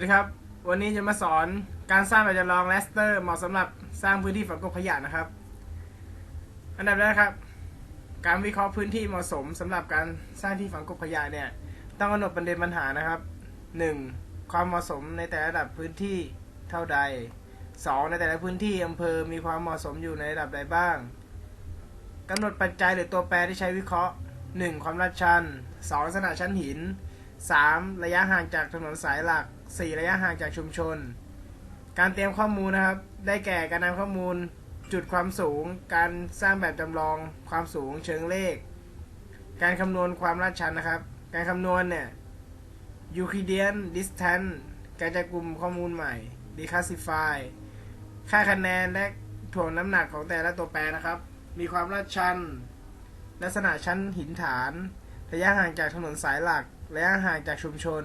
สวัสดีครับ วันนี้จะมาสอนการสร้างแบบจำลองแลสเตอร์เหมาะสำหรับสร้างพื้นที่ฝังกบขยะนะครับ อันดับแรกครับ การวิเคราะห์พื้นที่เหมาะสมสำหรับการสร้างที่ฝังกบขยะเนี่ย ต้องกำหนดประเด็นปัญหานะครับ 1. ความเหมาะสมในแต่ละระดับพื้นที่เท่าใด 2. ในแต่ละพื้นที่อำเภอมีความเหมาะสมอยู่ในระดับใดบ้างกำหนดปัจจัยหรือตัวแปรที่ใช้วิเคราะห์ 1. ความลาดชัน 2. ลักษณะชั้นหิน 3. ระยะห่างจากถนนสายหลัก 4. ระยะห่างจากชุมชน การเตรียมข้อมูลนะครับ ได้แก่การนำข้อมูล จุดความสูง การสร้างแบบจำลองความสูงเชิงเลข การคำนวณความลาดชันนะครับ การคำนวณเนี่ย Euclidean distance การจัดกลุ่มข้อมูลใหม่ declassify ค่าคะแนนและถ่วงน้ำหนักของแต่ละตัวแปรนะครับ มีความลาดชัน ลักษณะชั้นหินฐาน ระยะห่างจากถนนสายหลัก ระยะห่างจากชุมชน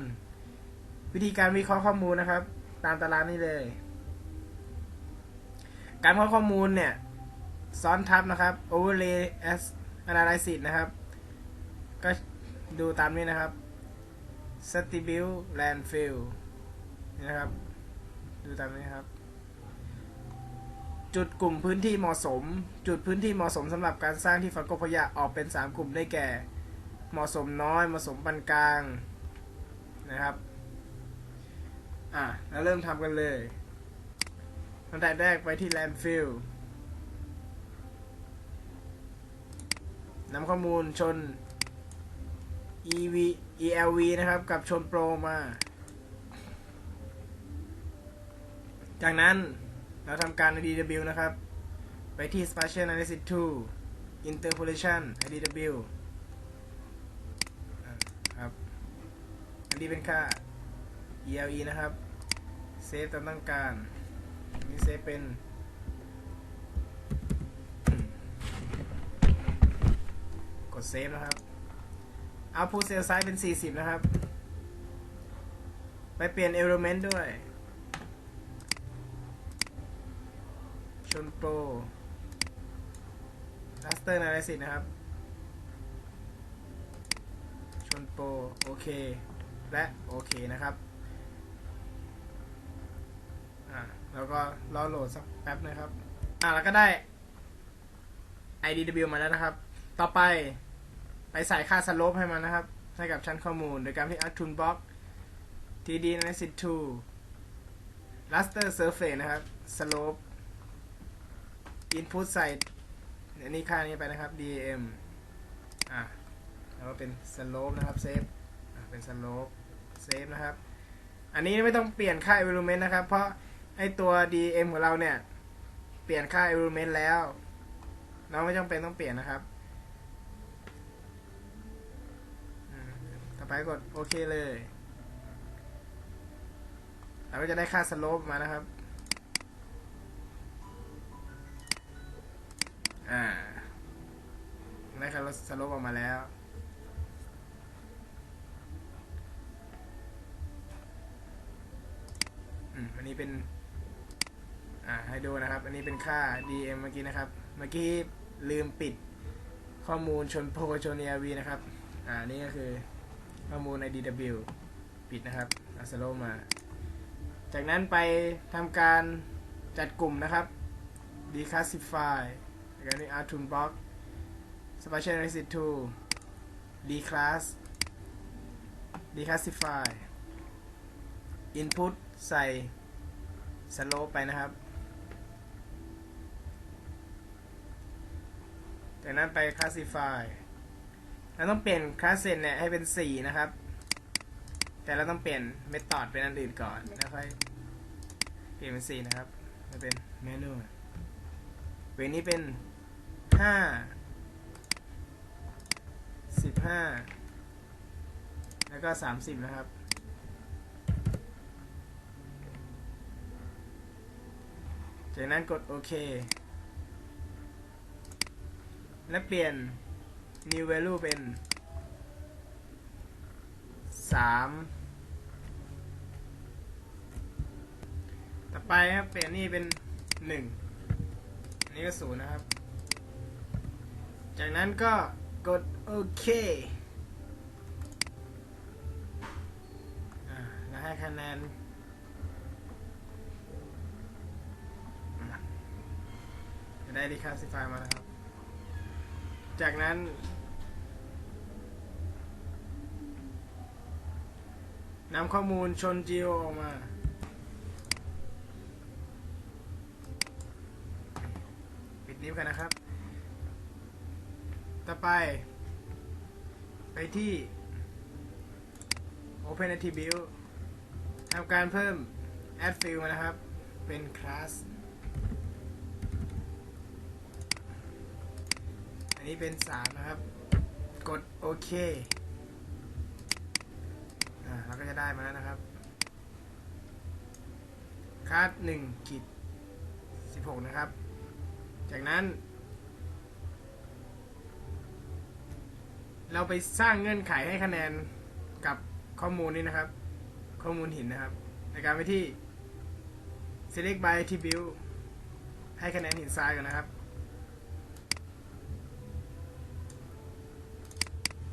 วิธีการวิเคราะห์ข้อมูลนะครับ ตามตารางนี้เลย การวิเคราะห์ข้อมูลเนี่ย ซ้อนทับนะครับ overlay as analysis นะครับ ก็ดูตามนี้นะครับ stability landfill นี่นะครับ ดูตามนี้ครับ จุดกลุ่มพื้นที่เหมาะสม จุดพื้นที่เหมาะสมสำหรับการสร้างที่ฝังกบขยะออกเป็น 3 กลุ่มได้แก่ เหมาะสมน้อย เหมาะสมปานกลางนะครับ อะ แล้วเริ่มทำกันเลยอันดับแรกไปที่ landfill นำข้อมูลชน EV ELV นะครับ กับชนโปรมา จากนั้นเราทำการ IDW นะครับ ไปที่ Spatial Analysis Tool Interpolation IDW ครับ อันนี้เป็นค่า ELE นะครับ เซฟตามต้องการอันนี้เซฟเป็นกดเซฟนะครับ output cell size เป็น 40 นะครับ ไปเปลี่ยน element ด้วย ชนโปร raster analysis นะครับ ชนโปรโอเค และโอเคนะครับ แล้วก็รอโหลดสักแป๊บนะครับ อ่าแล้วก็ได้ IDW มาแล้วนะครับ ต่อไปไปใส่ค่าสโลปให้มันนะครับ ให้กับชั้นข้อมูล โดยการที่ add toolbox td analysis tool raster surface นะครับ slope input ใส่อันนี้ค่านี้ไปนะครับ dam อะแล้วก็เป็น slope นะครับ save อะเป็น slope save นะครับ อันนี้ไม่ต้องเปลี่ยนค่า environment นะครับ เพราะ ไอตัว dm ของเราเนี่ย เปลี่ยนค่า environment แล้ว เราไม่จำเป็นต้องเปลี่ยนนะครับต่อไปกดโอเคเลยเราก็จะได้ค่าสโลปมานะครับ อ่า ได้ค่าสโลปออกมาแล้วอืมอันนี้เป็น ให้ดูนะครับ อันนี้เป็นค่า dm เมื่อกี้นะครับ เมื่อกี้ลืมปิดข้อมูลชนโพชน ERV นะครับ อ่า นี่ก็คือข้อมูลใน DW ปิดนะครับอัสโลมา จากนั้นไปทำการจัดกลุ่มนะครับ declassify แล้วก็นี่ art toolbox special analysis tool declass declassify input ใส่ slope ไปนะครับ จากนั้นไป classify เราต้องเปลี่ยนคลาสเซนเนี่ยให้เป็น 4 นะครับ แต่เราต้องเปลี่ยนเมธอดเป็นอันอื่นก่อนแล้วค่อยเปลี่ยนเป็น 4 นะครับมาเป็นเมนูเวนี้เป็น 5 15 แล้วก็ 30 นะครับจากนั้นกดโอเค และเปลี่ยน new value เป็นสามต่อไปครับเปลี่ยนนี่เป็นหนึ่งอันนี้ก็ศูนย์นะครับ จากนั้นก็กดโอเคแล้วให้คะแนนจะได้ดีครับสิไฟมาแล้ครับ จากนั้นนำข้อมูลชน geo อออกมาปิดนิ้วกันนะครับ ต่อไป ไปที่ Open Attribute ทำการเพิ่ม Add Field นะครับ เป็น Class อั นนี้เป็น3นะครับ กดโอเคอ่าเราก็จะได้มาแล้วนะครับคาด1ขีด16นะครับ จากนั้น เราไปสร้างเงื่อนไขให้คะแนนกับข้อมูลนี้นะครับ ข้อมูลหินนะครับ ในการไปที่ select by attribute ให้คะแนนหินทรายก่อนนะครับ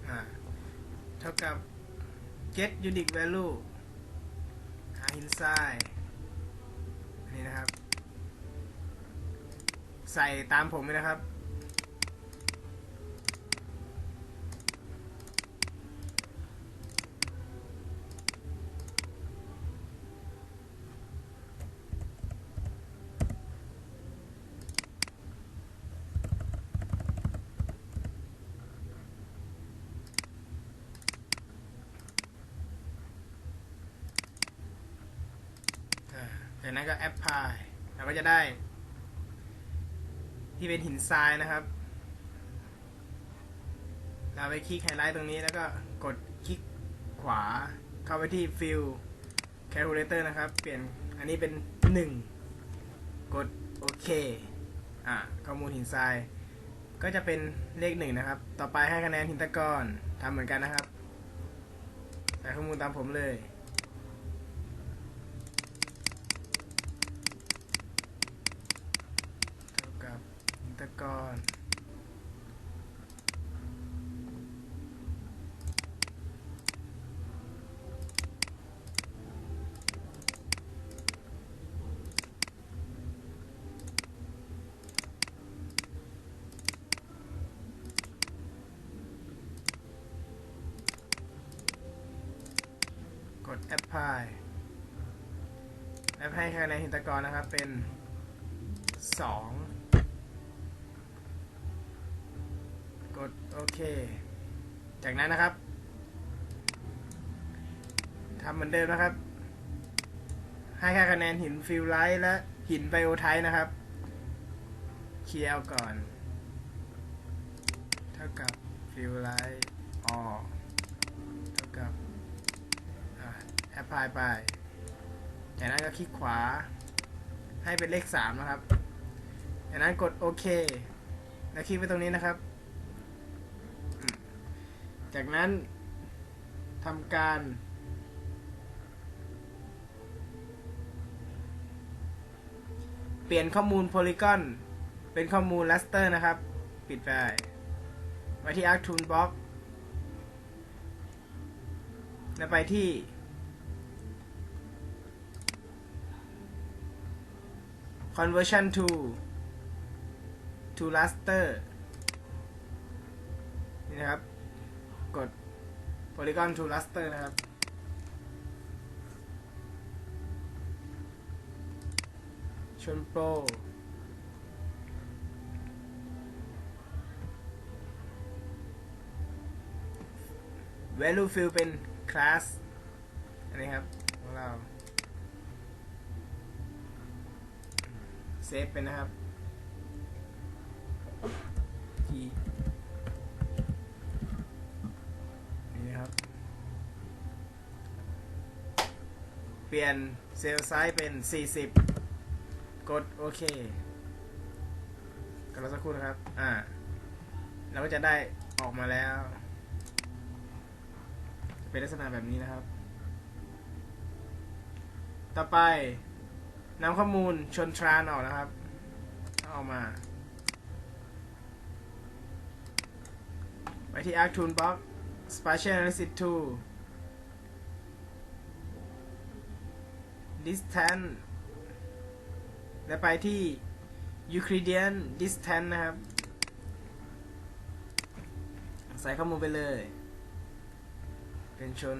อ่า เท่ากับ get unique value หา inside อันนี้นะครับ ใส่ตามผมเลยนะครับ นั้นก็แอปพลายเราก็จะได้ ที่เป็นหินทรายนะครับ เราไปคลิกไฮไลท์ตรงนี้แล้วก็กดคลิกขวาเข้าไปที่ Fill Calculator นะครับ เปลี่ยนอันนี้เป็น 1 กดโอเคอ่าข้อมูลหินทราย ก็จะเป็นเลขหนึ่งนะครับ ต่อไปให้คะแนนหินตะกอนทำเหมือนกันนะครับใส่ข้อมูลตามผมเลย เท่ากับหินตะ ก่อน กด apply แล้วให้คะแนนหินตะกอนนะครับเป็น 2 โอเค จากนั้นนะครับทำเหมือนเดิมนะครับ ให้ค่าคะแนนหินฟิลไลท์และหินไบโอไทป์นะครับ เคลียร์ก่อน เท่ากับฟิลไลท์ออเท่ากับแอปพลายไป จากนั้นก็คลิกขวา ให้เป็นเลข 3 นะครับ จากนั้นกดโอเค แล้วคลิกไปตรงนี้นะครับ จากนั้นทำการเปลี่ยนข้อมูลโพลีกอนเป็นข้อมูล raster นะครับ ปิดไปไว้ที่ Arc Toolbox แล้วไปที่ conversion to to raster นี่นะครับ polygon to raster นะครับ ชนโปร value fill เป็น class อันนี้ครับของเราเซฟเป็นนะครับที่นี่นะครับ เปลี่ยนเซลล์ไซส์เป็น 40 กดโอเคกันรอสักครู่นะครับ อ่า เราก็จะได้ออกมาแล้ว เป็นลักษณะแบบนี้นะครับ ต่อไปนำข้อมูลชนทรานออกนะครับ เอาออกมา ไปที่ Arc Toolbox Spatial Analysis Tool Distance และไปที่ Euclidean distance นะครับ ใส่ข้อมูลไปเลย เป็นชน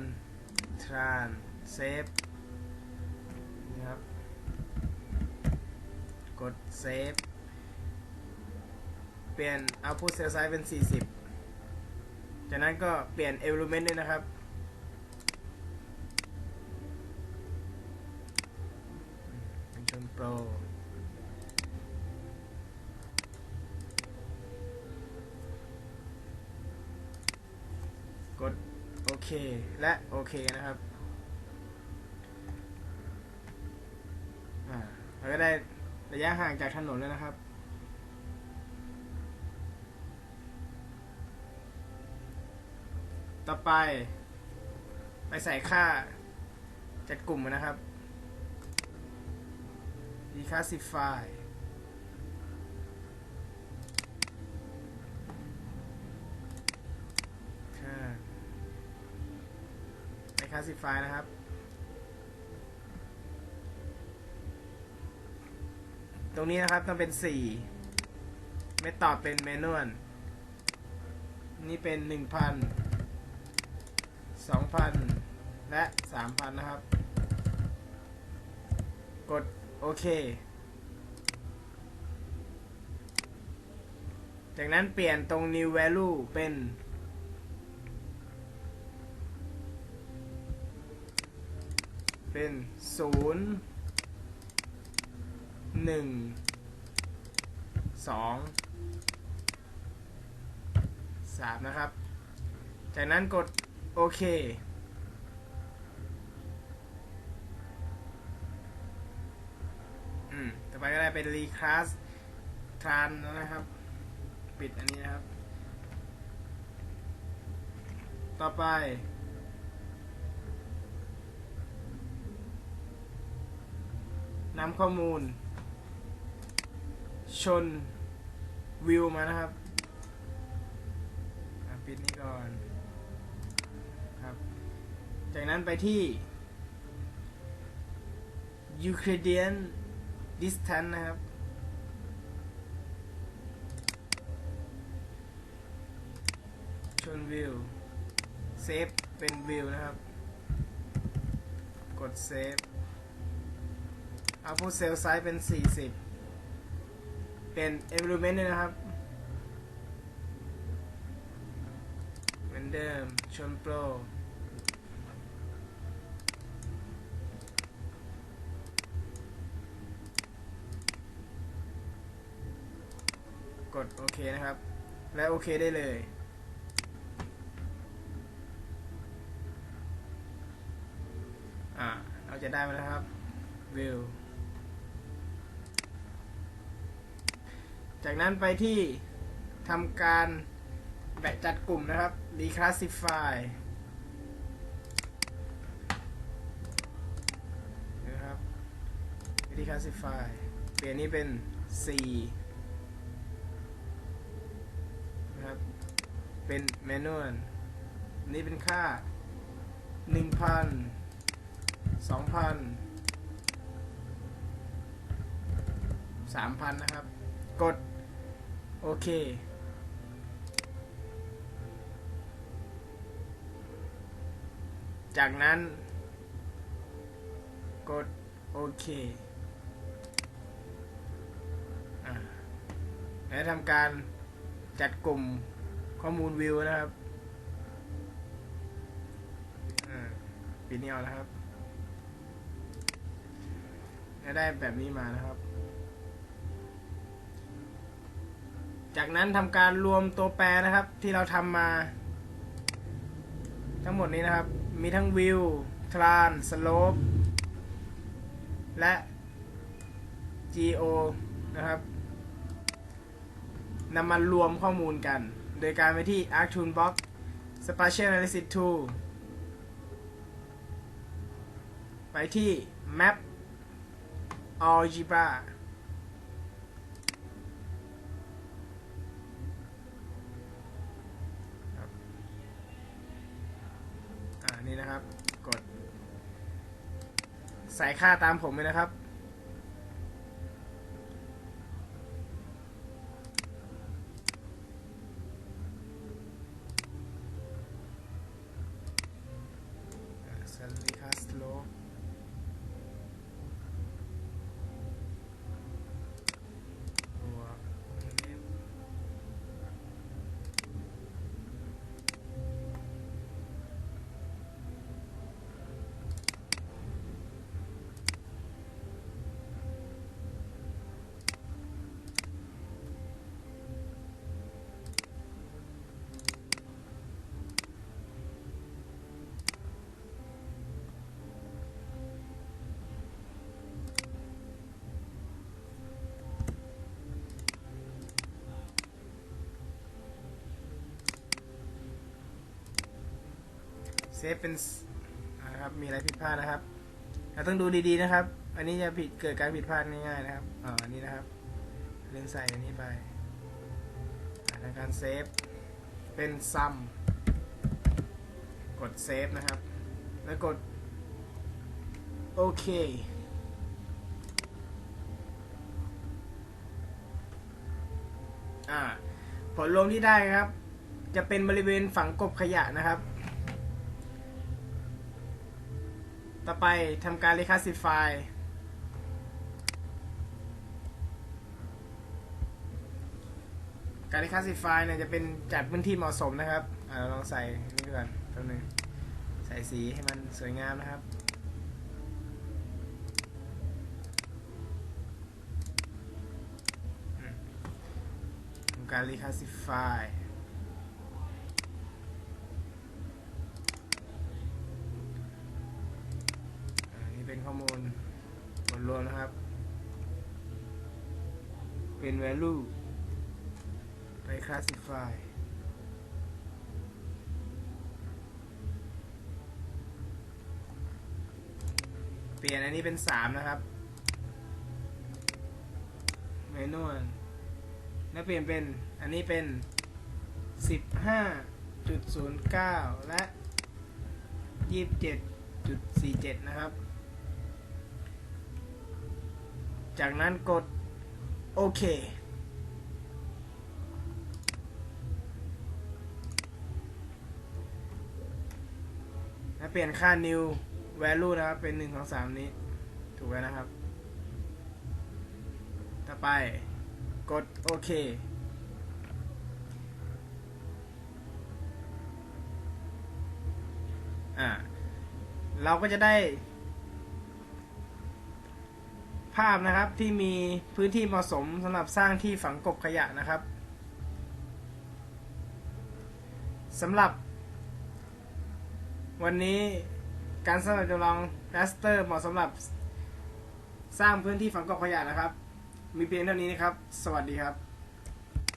tran save นะครับ กด save เปลี่ยน output cell size เป็น 40 จากนั้นก็เปลี่ยน element ด้วยนะครับ เป็นชน pro กดโอเค และโอเคนะครับอ่าเราก็ได้ระยะห่างจากถนนแล้วนะครับ ต่อไป ไปใส่ค่าจัดกลุ่มนะครับ declassify ค่าไป classify นะครับ ตรงนี้นะครับต้องเป็น4ไม่ตอบเป็น manual นี่เป็น 1,000 2,000 และ 3,000 นะครับ กด โอเค จากนั้นเปลี่ยนตรง new value เป็น เป็น0 1 2 3นะครับ จากนั้นกดโอเค อืม ต่อ ไปก็ได้เป็น reclass tran แล้วนะครับ ปิดอันนี้นะครับ ต่อไป นำข้อมูล ชนวิวมานะครับปิดนี้ก่อนครับ จากนั้นไปที่ Euclidean distance นะครับ ชนวิวเซฟเป็นวิวนะครับ กดเซฟ output cell size เป็น 40 เป็น environment ด้วยนะครับเหมือนเดิม ชนโปร กดโอเคนะครับ และโอเคได้เลย อ่าเราจะได้มาแล้วครับวิวจากนั้นไปที่ทำการแบ่งจัดกลุ่มนะครับ declassify นะครับ declassify เปลี่ยนนี้เป็น 4 นะครับ เป็น manual นี่เป็นค่า 1,000 2,000 3,000 นะครับ กด โอเค จากนั้น กด โอเคและทำการจัดกลุ่ม ข้อมูลวิวนะครับปิดนี้เอานะครับและได้แบบนี้มานะครับ จากนั้นทำการรวมตัวแปรนะครับ ที่เราทำมา ทั้งหมดนี้นะครับ มีทั้งวิวทรานสโลปและ geo นะครับนำมารวมข้อมูลกัน โดยการไปที่ arc toolbox spatial analysis tool ไปที่ map algebra อ่านี่นะครับ กด ใส่ค่าตามผมเลยนะครับ ซฟเป็นนะครับ มีอะไรผิดพลาดนะครับเราต้องดูดีๆนะครับ อันนี้จะผิดเกิดการผิดพลาดง่ายๆนะครับอ่าอันนี้นะครับเลื่อนใส่อันนี้ไปอ่าทำการเซฟเป็นซัมกดเซฟนะครับ แล้วกดโอเคอ่าผลรวมที่ได้ครับ จะเป็นบริเวณฝังกบขยะนะครับ ต่อไปทำการรีคัสซิฟายการรีคัสซิฟายเนี่ยจะเป็นจัดพื้นที่เหมาะสมนะครับอ่าเราลองใส่นี่ก่อนแป๊บนึงใส่สีให้มันสวยงามนะครับทำการรีคัสซิฟาย รวมนะครับ เป็น value ไป classify เปลี่ยนอันนี้เป็น 3 นะครับเมนูแล้วเปลี่ยนเป็นอันนี้เป็น 15.09 และ 27.47 นะครับ จากนั้นกดโอเคและเปลี่ยนค่า new value นะครับ เป็น1 2 3 นี้ ถูกแล้วนะครับ ต่อไปกดโอเคอ่าเราก็จะได้ ภาพนะครับที่มีพื้นที่เหมาะสมสำหรับสร้างที่ฝังกบขยะนะครับสำหรับ วันนี้การสร้างจำลองแรสเตอร์เหมาะสำหรับสร้างพื้นที่ฝังกบขยะนะครับ มีเพียงเท่านี้นะครับ สวัสดีครับ